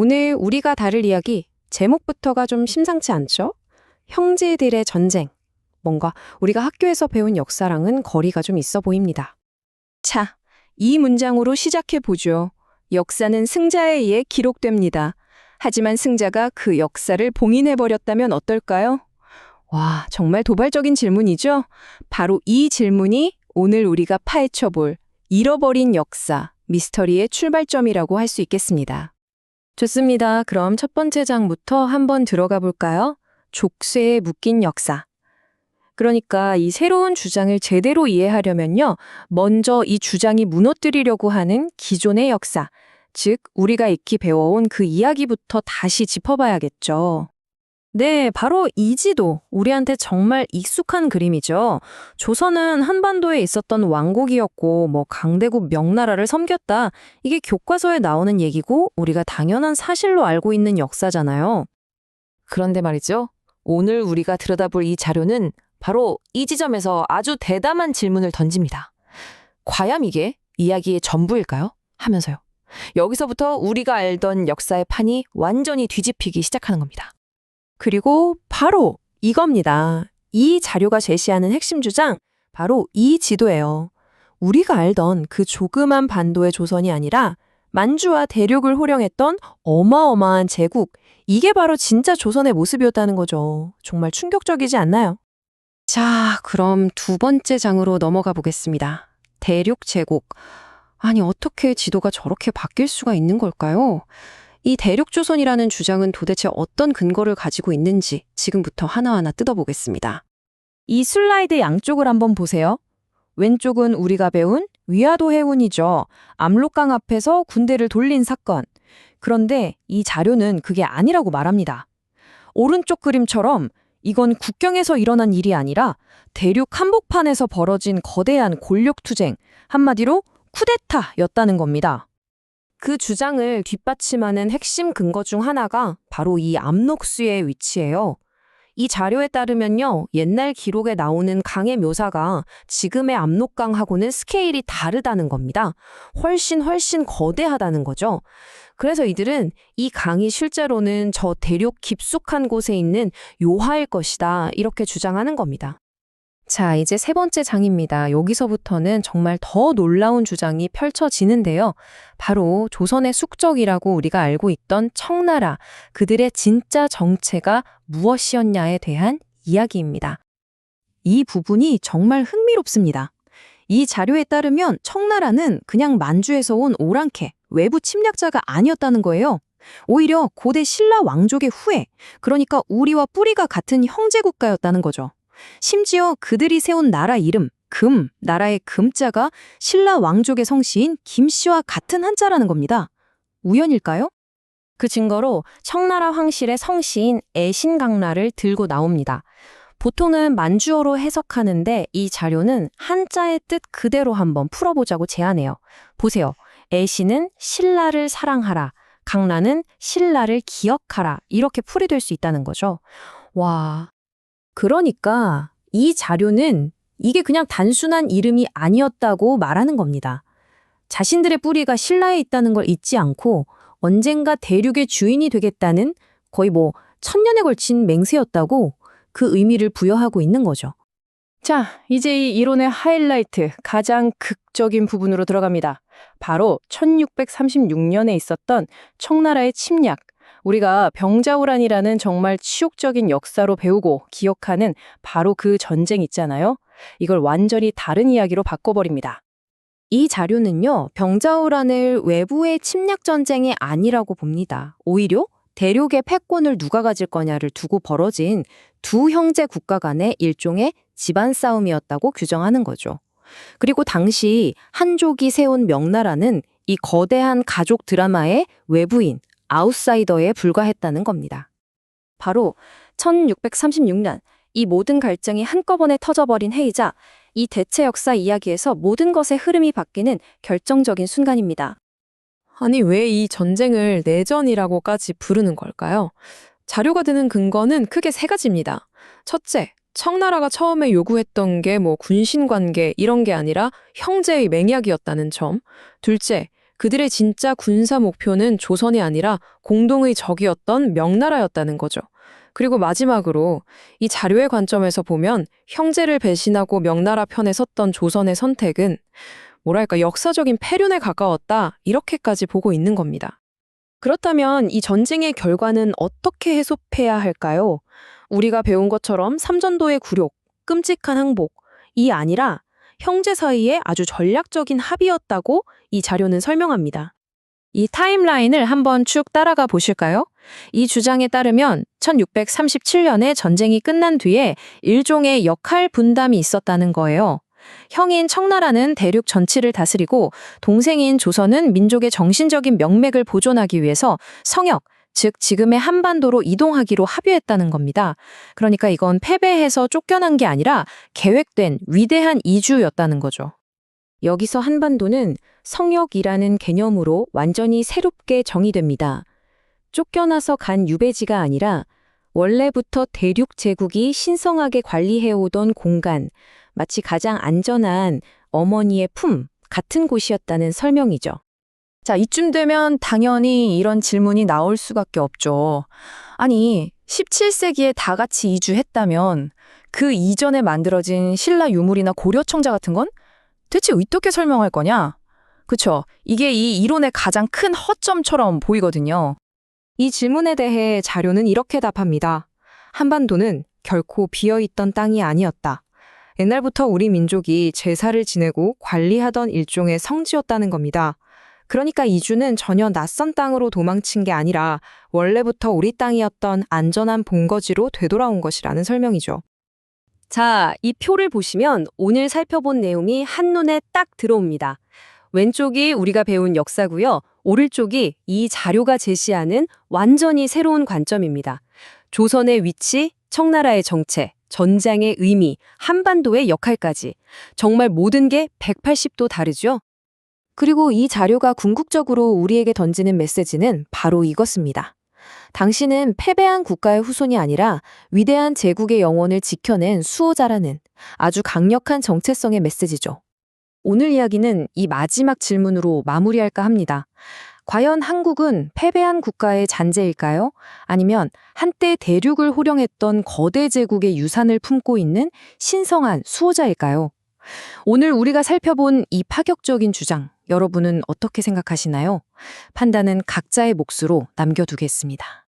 오늘 우리가 다룰 이야기 제목부터가 좀 심상치 않죠? 형제들의 전쟁. 뭔가 우리가 학교에서 배운 역사랑은 거리가 좀 있어 보입니다. 자, 이 문장으로 시작해 보죠. 역사는 승자에 의해 기록됩니다. 하지만 승자가 그 역사를 봉인해 버렸다면 어떨까요? 와, 정말 도발적인 질문이죠? 바로 이 질문이 오늘 우리가 파헤쳐 볼 잃어버린 역사, 미스터리의 출발점이라고 할 수 있겠습니다. 좋습니다. 그럼 첫 번째 장부터 한번 들어가 볼까요? 족쇄에 묶인 역사. 그러니까 이 새로운 주장을 제대로 이해하려면요. 먼저 이 주장이 무너뜨리려고 하는 기존의 역사, 즉 우리가 익히 배워온 그 이야기부터 다시 짚어봐야겠죠. 네, 바로 이 지도 우리한테 정말 익숙한 그림이죠. 조선은 한반도에 있었던 왕국이었고 뭐 강대국 명나라를 섬겼다. 이게 교과서에 나오는 얘기고 우리가 당연한 사실로 알고 있는 역사잖아요. 그런데 말이죠. 오늘 우리가 들여다볼 이 자료는 바로 이 지점에서 아주 대담한 질문을 던집니다. 과연 이게 이야기의 전부일까요? 하면서요. 여기서부터 우리가 알던 역사의 판이 완전히 뒤집히기 시작하는 겁니다. 그리고 바로 이겁니다. 이 자료가 제시하는 핵심 주장, 바로 이 지도예요. 우리가 알던 그 조그만 반도의 조선이 아니라 만주와 대륙을 호령했던 어마어마한 제국, 이게 바로 진짜 조선의 모습이었다는 거죠. 정말 충격적이지 않나요? 자, 그럼 두 번째 장으로 넘어가 보겠습니다. 대륙 제국. 아니, 어떻게 지도가 저렇게 바뀔 수가 있는 걸까요? 이 대륙조선이라는 주장은 도대체 어떤 근거를 가지고 있는지 지금부터 하나하나 뜯어보겠습니다. 이 슬라이드 양쪽을 한번 보세요. 왼쪽은 우리가 배운 위화도 해운이죠. 압록강 앞에서 군대를 돌린 사건. 그런데 이 자료는 그게 아니라고 말합니다. 오른쪽 그림처럼 이건 국경에서 일어난 일이 아니라 대륙 한복판에서 벌어진 거대한 권력투쟁, 한마디로 쿠데타였다는 겁니다. 그 주장을 뒷받침하는 핵심 근거 중 하나가 바로 이 압록수의 위치예요. 이 자료에 따르면요, 옛날 기록에 나오는 강의 묘사가 지금의 압록강하고는 스케일이 다르다는 겁니다. 훨씬 훨씬 거대하다는 거죠. 그래서 이들은 이 강이 실제로는 저 대륙 깊숙한 곳에 있는 요하일 것이다, 이렇게 주장하는 겁니다. 자, 이제 세 번째 장입니다. 여기서부터는 정말 더 놀라운 주장이 펼쳐지는데요. 바로 조선의 숙적이라고 우리가 알고 있던 청나라, 그들의 진짜 정체가 무엇이었냐에 대한 이야기입니다. 이 부분이 정말 흥미롭습니다. 이 자료에 따르면 청나라는 그냥 만주에서 온 오랑캐, 외부 침략자가 아니었다는 거예요. 오히려 고대 신라 왕족의 후예, 그러니까 우리와 뿌리가 같은 형제 국가였다는 거죠. 심지어 그들이 세운 나라 이름, 금, 나라의 금자가 신라 왕족의 성씨인 김씨와 같은 한자라는 겁니다. 우연일까요? 그 증거로 청나라 황실의 성씨인 애신강라를 들고 나옵니다. 보통은 만주어로 해석하는데 이 자료는 한자의 뜻 그대로 한번 풀어보자고 제안해요. 보세요. 애신은 신라를 사랑하라, 강라는 신라를 기억하라 이렇게 풀이될 수 있다는 거죠. 와, 그러니까 이 자료는 이게 그냥 단순한 이름이 아니었다고 말하는 겁니다. 자신들의 뿌리가 신라에 있다는 걸 잊지 않고 언젠가 대륙의 주인이 되겠다는 거의 뭐 천년에 걸친 맹세였다고 그 의미를 부여하고 있는 거죠. 자, 이제 이 이론의 하이라이트, 가장 극적인 부분으로 들어갑니다. 바로 1636년에 있었던 청나라의 침략, 우리가 병자호란이라는 정말 치욕적인 역사로 배우고 기억하는 바로 그 전쟁 있잖아요. 이걸 완전히 다른 이야기로 바꿔버립니다. 이 자료는요, 병자호란을 외부의 침략 전쟁이 아니라고 봅니다. 오히려 대륙의 패권을 누가 가질 거냐를 두고 벌어진 두 형제 국가 간의 일종의 집안 싸움이었다고 규정하는 거죠. 그리고 당시 한족이 세운 명나라는 이 거대한 가족 드라마의 외부인, 아웃사이더에 불과했다는 겁니다. 바로 1636년 이 모든 갈증이 한꺼번에 터져버린 해이자 이 대체 역사 이야기에서 모든 것의 흐름이 바뀌는 결정적인 순간입니다. 아니 왜 이 전쟁을 내전이라고까지 부르는 걸까요? 자료가 되는 근거는 크게 세 가지입니다. 첫째, 청나라가 처음에 요구했던 게 뭐 군신 관계 이런 게 아니라 형제의 맹약이었다는 점. 둘째, 그들의 진짜 군사 목표는 조선이 아니라 공동의 적이었던 명나라였다는 거죠. 그리고 마지막으로 이 자료의 관점에서 보면 형제를 배신하고 명나라 편에 섰던 조선의 선택은 뭐랄까 역사적인 패륜에 가까웠다 이렇게까지 보고 있는 겁니다. 그렇다면 이 전쟁의 결과는 어떻게 해석해야 할까요? 우리가 배운 것처럼 삼전도의 굴욕, 끔찍한 항복, 이 아니라 형제 사이의 아주 전략적인 합의였다고 이 자료는 설명합니다. 이 타임라인을 한번 쭉 따라가 보실까요? 이 주장에 따르면 1637년에 전쟁이 끝난 뒤에 일종의 역할 분담이 있었다는 거예요. 형인 청나라는 대륙 전치를 다스리고 동생인 조선은 민족의 정신적인 명맥을 보존하기 위해서 성역, 즉 지금의 한반도로 이동하기로 합의했다는 겁니다. 그러니까 이건 패배해서 쫓겨난 게 아니라 계획된 위대한 이주였다는 거죠. 여기서 한반도는 성역이라는 개념으로 완전히 새롭게 정의됩니다. 쫓겨나서 간 유배지가 아니라 원래부터 대륙 제국이 신성하게 관리해오던 공간, 마치 가장 안전한 어머니의 품 같은 곳이었다는 설명이죠. 자, 이쯤 되면 당연히 이런 질문이 나올 수밖에 없죠. 아니, 17세기에 다 같이 이주했다면 그 이전에 만들어진 신라 유물이나 고려 청자 같은 건 대체 어떻게 설명할 거냐? 그쵸. 이게 이 이론의 가장 큰 허점처럼 보이거든요. 이 질문에 대해 자료는 이렇게 답합니다. 한반도는 결코 비어있던 땅이 아니었다. 옛날부터 우리 민족이 제사를 지내고 관리하던 일종의 성지였다는 겁니다. 그러니까 이주는 전혀 낯선 땅으로 도망친 게 아니라 원래부터 우리 땅이었던 안전한 본거지로 되돌아온 것이라는 설명이죠. 자, 이 표를 보시면 오늘 살펴본 내용이 한눈에 딱 들어옵니다. 왼쪽이 우리가 배운 역사고요. 오른쪽이 이 자료가 제시하는 완전히 새로운 관점입니다. 조선의 위치, 청나라의 정체, 전장의 의미, 한반도의 역할까지 정말 모든 게 180도 다르죠? 그리고 이 자료가 궁극적으로 우리에게 던지는 메시지는 바로 이것입니다. 당신은 패배한 국가의 후손이 아니라 위대한 제국의 영혼을 지켜낸 수호자라는 아주 강력한 정체성의 메시지죠. 오늘 이야기는 이 마지막 질문으로 마무리할까 합니다. 과연 한국은 패배한 국가의 잔재일까요? 아니면 한때 대륙을 호령했던 거대 제국의 유산을 품고 있는 신성한 수호자일까요? 오늘 우리가 살펴본 이 파격적인 주장, 여러분은 어떻게 생각하시나요? 판단은 각자의 몫으로 남겨두겠습니다.